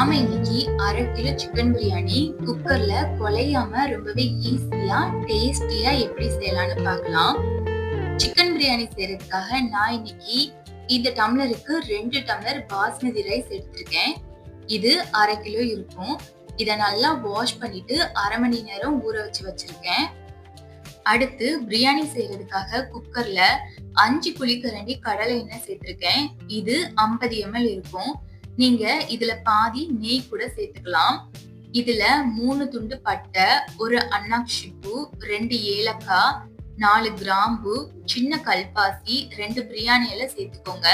இன்னைக்கு அரை kilo chicken biryani குக்கர்ல குலையாம ரொம்பவே ஈஸியா டேஸ்டியா எப்படி செய்யலாம்னு பார்க்கலாம். சிக்கன் பிரியாணி செய்யறதுக்காக நான் இன்னைக்கு இந்த டம்ளருக்கு ரெண்டு டம்ளர் பாஸ்மதி ரைஸ் எடுத்திருக்கேன். இது அரை கிலோ இருக்கும். இதை நல்லா வாஷ் பண்ணிட்டு அரை மணி நேரம் ஊற வச்சு வச்சிருக்கேன். அடுத்து பிரியாணி செய்யறதுக்காக குக்கர்ல அஞ்சு குழிக்கரண்டி கடலை எண்ணெய் சேர்த்திருக்கேன். இது ஐம்பது எம்எல் இருக்கும். நீங்க இதுல பாதி நெய் கூட சேர்த்துக்கலாம். இதுல மூணு துண்டு பட்டை ஒரு அன்னாக்ஷி பூ ரெண்டு ஏலக்காய் நாலு கிராம்பு சின்ன கல்பாசி ரெண்டு பிரியாணி சேர்த்துக்கோங்க.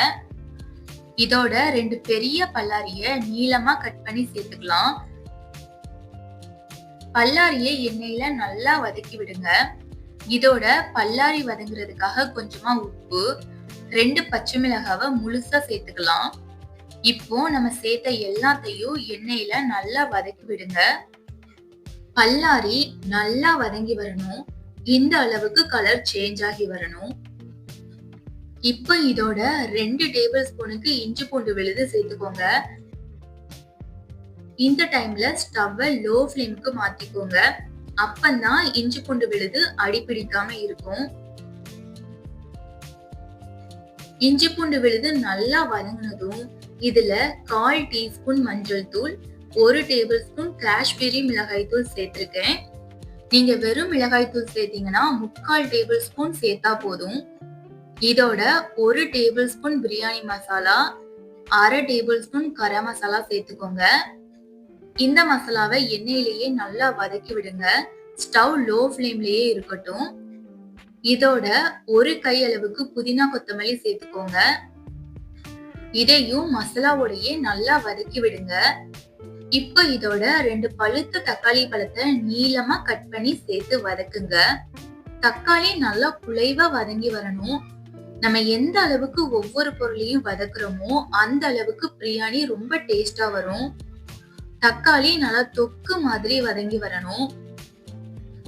இதோட ரெண்டு பெரிய பல்லாரிய நீளமா கட் பண்ணி சேர்த்துக்கலாம். பல்லாரிய எண்ணெயில நல்லா வதக்கி விடுங்க. இதோட பல்லாரி வதங்குறதுக்காக கொஞ்சமா உப்பு ரெண்டு பச்சை மிளகாவை முழுசா சேர்த்துக்கலாம். இப்போ நம்ம சேர்த்த எல்லாத்தையும் எண்ணெயில நல்லா வதக்கி விடுங்க. பல்லாரி நல்லா வதங்கி வரணும். இந்த அளவுக்கு கலர் சேஞ்ச் ஆகி வரணும். இப்போ இதோட ரெண்டு டேபிள் ஸ்பூனுக்கு இஞ்சி பூண்டு விழுது சேர்த்துக்கோங்க. இந்த டைம்ல ஸ்டவ்வை லோ ஃப்ளேமுக்கு மாத்திக்கோங்க. அப்பந்தான் இஞ்சி பூண்டு விழுது அடிப்பிடிக்காம இருக்கும். இஞ்சி பூண்டு விழுது நல்லா வதங்கினதும் இதுல கால் டீஸ்பூன் மஞ்சள் தூள் ஒரு டேபிள் ஸ்பூன் காஷ்மீரி மிளகாய் தூள் சேர்த்திருக்கேன். நீங்க வெறும் மிளகாய் தூள் சேர்த்தீங்கன்னா முக்கால் டேபிள் ஸ்பூன் சேர்த்தா போதும். இதோட ஒரு டேபிள் ஸ்பூன் பிரியாணி மசாலா அரை டேபிள் ஸ்பூன் கரம் மசாலா சேர்த்துக்கோங்க. இந்த மசாலாவை எண்ணெயிலேயே நல்லா வதக்கி விடுங்க. ஸ்டவ் லோ ஃப்ளேம்லயே இருக்கட்டும். இதோட ஒரு கை அளவுக்கு புதினா கொத்தமல்லி சேர்த்துக்கோங்க. இதையும் மசாலாவோடையே நல்லா வதக்கி விடுங்க. இப்ப இதோட ரெண்டு பழுத்த தக்காளி பழத்தை நீளமா கட் பண்ணி சேர்த்து வதக்குங்க. தக்காளி நல்லா குலைவா வதங்கி வரணும். நம்ம எந்த அளவுக்கு ஒவ்வொரு பொருளையும் வதக்குறோமோ அந்த அளவுக்கு பிரியாணி ரொம்ப டேஸ்டா வரும். தக்காளி நல்லா தொக்கு மாதிரி வதங்கி வரணும்.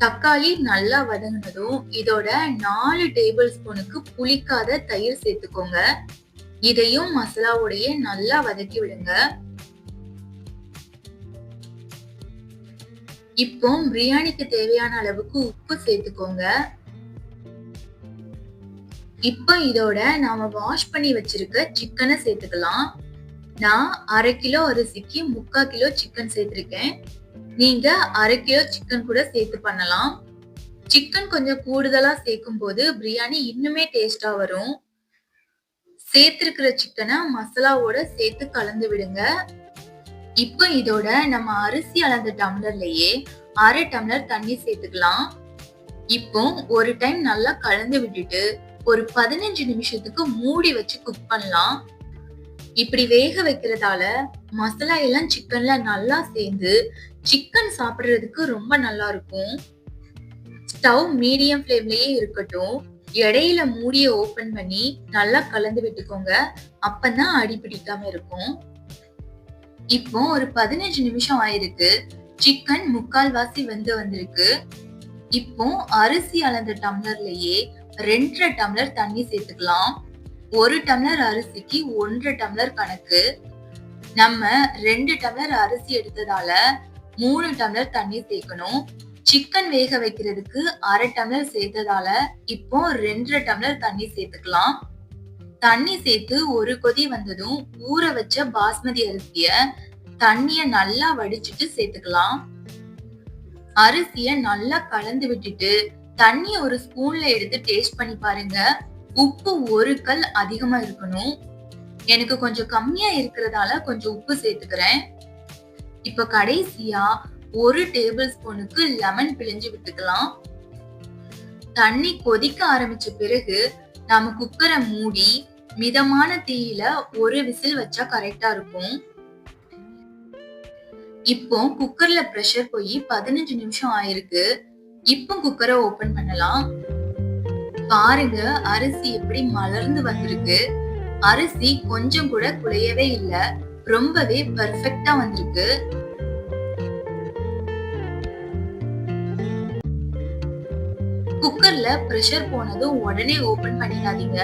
தக்காளி நல்லா வதங்கினதும் இதோட நாலு டேபிள் ஸ்பூனுக்கு புளிக்காத தயிர் சேர்த்துக்கோங்க. இதையும் மசாலாவுடைய நல்லா வதக்கி விடுங்க. இப்போ பிரியாணிக்கு தேவையான அளவுக்கு உப்பு சேர்த்துக்கோங்க. இப்போ இதோட நாம வாஷ் பண்ணி வச்சிருக்க சிக்கனை சேர்த்துக்கலாம். நான் அரை கிலோ அரிசிக்கு முக்கால் கிலோ சிக்கன் சேர்த்திருக்கேன். நீங்க அரை கிலோ சிக்கன் கூட சேர்த்து பண்ணலாம். சிக்கன் கொஞ்சம் கூடுதலா சேர்க்கும் போது பிரியாணி இன்னுமே டேஸ்டா வரும். சேர்த்திருக்கிற சிக்கனை மசாலாவோட சேர்த்து கலந்து விடுங்க. இப்போ இதோட நம்ம அரிசி அளந்த டம்ளர்லயே அரை டம்ளர் தண்ணி சேர்த்துக்கலாம். இப்போ ஒரு டைம் நல்லா கலந்து விட்டுட்டு ஒரு பதினஞ்சு நிமிஷத்துக்கு மூடி வச்சு குக் பண்ணலாம். இப்படி வேக வைக்கிறதால மசாலா எல்லாம் சிக்கன்ல நல்லா சேர்ந்து சிக்கன் சாப்பிடுறதுக்கு ரொம்ப நல்லா இருக்கும். ஸ்டவ் மீடியம் ஃப்ளேம்லயே இருக்கட்டும். இடையில மூடிய ஓபன் பண்ணி நல்லா கலந்து விட்டுக்கோங்க. அப்பதான் அடி பிடிக்காம இருக்கும். இப்போ ஒரு பதினஞ்சு நிமிஷம் ஆயிருக்கு. சிக்கன் முக்கால் வாசி வந்து வந்திருக்கு. இப்போ அரிசி அளந்த டம்ளர்லயே ரெண்டரை டம்ளர் தண்ணி சேர்த்துக்கலாம். ஒரு டம்ளர் அரிசிக்கு ஒன்றரை டம்ளர் கணக்கு. நம்ம ரெண்டு டம்ளர் அரிசி எடுத்ததால மூணு டம்ளர் தண்ணி சேர்க்கணும். சிக்கன் வேக வைக்கிறதுக்கு அரை டம்ளர் சேர்த்ததால இப்போ ரெண்டரை டம்ளர் தண்ணி சேர்த்துக்கலாம். தண்ணி சேர்த்து ஒரு கொதி வந்ததும் ஊற வச்ச பாஸ்மதி அரிசிய தண்ணிய நல்லா வடிச்சிட்டு சேர்த்துக்கலாம். அரிசிய நல்லா கலந்து விட்டுட்டு தண்ணி ஒரு ஸ்பூன்ல எடுத்து டேஸ்ட் பண்ணி பாருங்க. உப்பு ஒரு கல் அதிகமா இருக்கணும். எனக்கு கொஞ்சம் கம்மியா இருக்கிறதால கொஞ்சம் உப்பு சேர்த்துக்கிறேன். இப்ப கடைசியா ஒரு டேபிள் ஸ்பூனுக்கு லெமன் பிழிஞ்சு விட்டுக்கலாம். தண்ணி கொதிக்க ஆரம்பிச்ச பிறகு நாம குக்கரை மூடி மிதமான தீயில ஒரு விசில் வச்சா கரெக்டா இருக்கும். இப்போ குக்கர்ல ப்ரெஷர் போய் பதினஞ்சு நிமிஷம் ஆயிருக்கு. இப்போ குக்கரை ஓபன் பண்ணலாம். பாருங்க அரிசி எப்படி மலர்ந்து வந்திருக்கு. அரிசி கொஞ்சம் கூட குலையவே இல்ல. ரொம்பவே பெர்ஃபெக்ட்டா வந்திருக்கு. குக்கர்ல ப்ரெஷர் போனதும் உடனே ஓபன் பண்ணிடாதீங்க.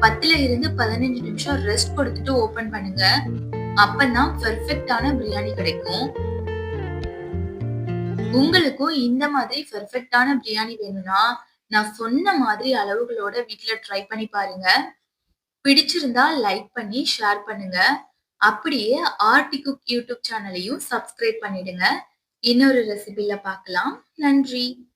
பத்துல இருந்து பதினஞ்சு நிமிஷம் ரெஸ்ட் கொடுத்துட்டு ஓபன் பண்ணுங்க. அப்பதான் பெர்ஃபெக்ட்டான பிரியாணி கிடைக்கும். உங்களுக்கும் இந்த மாதிரி பெர்ஃபெக்ட்டான பிரியாணி வேணும்னா நான் சொன்ன மாதிரி அளவுகளோட வீட்டுல ட்ரை பண்ணி பாருங்க. பிடிச்சிருந்தா லைக் பண்ணி ஷேர் பண்ணுங்க. அப்படியே ஆர்டி குக் யூடியூப் சேனலையும் சப்ஸ்கிரைப் பண்ணிடுங்க. இன்னொரு ரெசிபியில பார்க்கலாம். நன்றி.